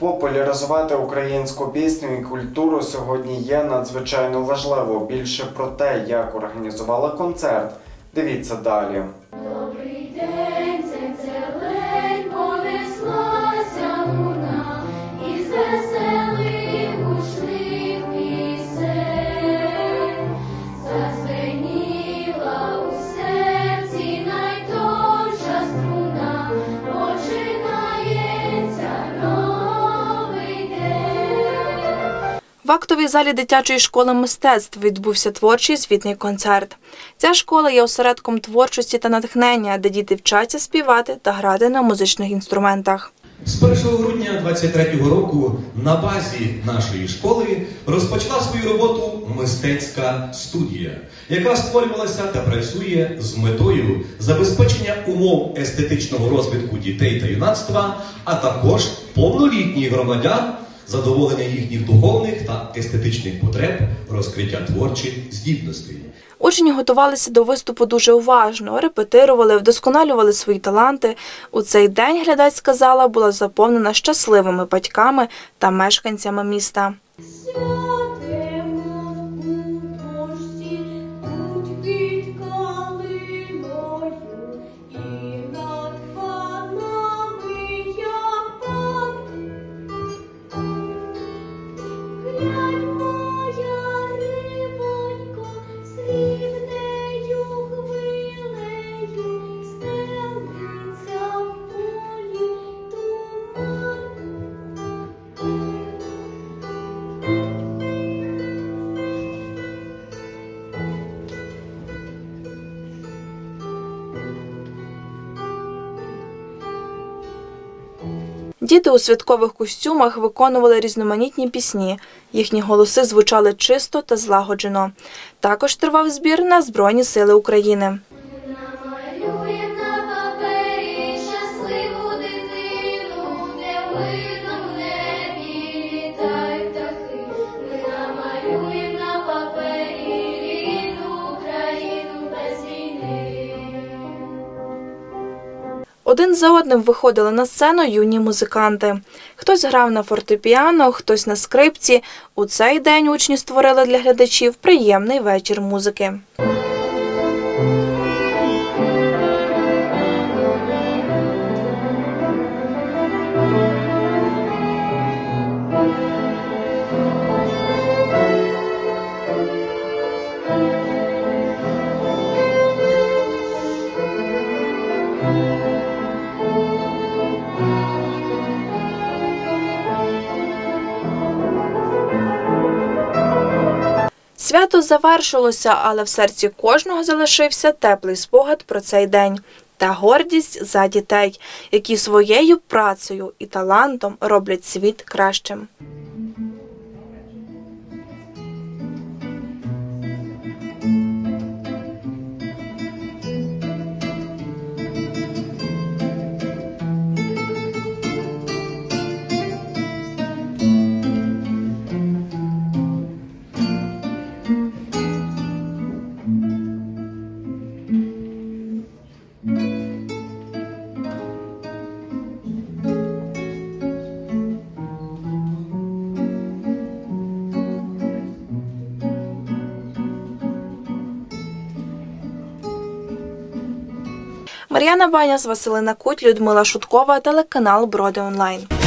Популяризувати українську пісню і культуру сьогодні є надзвичайно важливо. Більше про те, як організували концерт. Дивіться далі. В актовій залі дитячої школи мистецтв відбувся творчий звітний концерт. Ця школа є осередком творчості та натхнення, де діти вчаться співати та грати на музичних інструментах. З 1 грудня 23-го року на базі нашої школи розпочала свою роботу мистецька студія, яка створювалася та працює з метою забезпечення умов естетичного розвитку дітей та юнацтва, а також повнолітніх громадян, задоволення їхніх духовних та естетичних потреб, розкриття творчих здібностей. Учні готувалися до виступу дуже уважно, репетирували, вдосконалювали свої таланти. У цей день глядацька зала була заповнена щасливими батьками та мешканцями міста. Діти у святкових костюмах виконували різноманітні пісні. Їхні голоси звучали чисто та злагоджено. Також тривав збір на Збройні Сили України. Один за одним виходили на сцену юні музиканти. Хтось грав на фортепіано, хтось на скрипці. У цей день учні створили для глядачів приємний вечір музики. Свято завершилося, але в серці кожного залишився теплий спогад про цей день та гордість за дітей, які своєю працею і талантом роблять світ кращим. Мар'яна Баняс, Василина Куть, Людмила Шуткова, телеканал Броди Онлайн.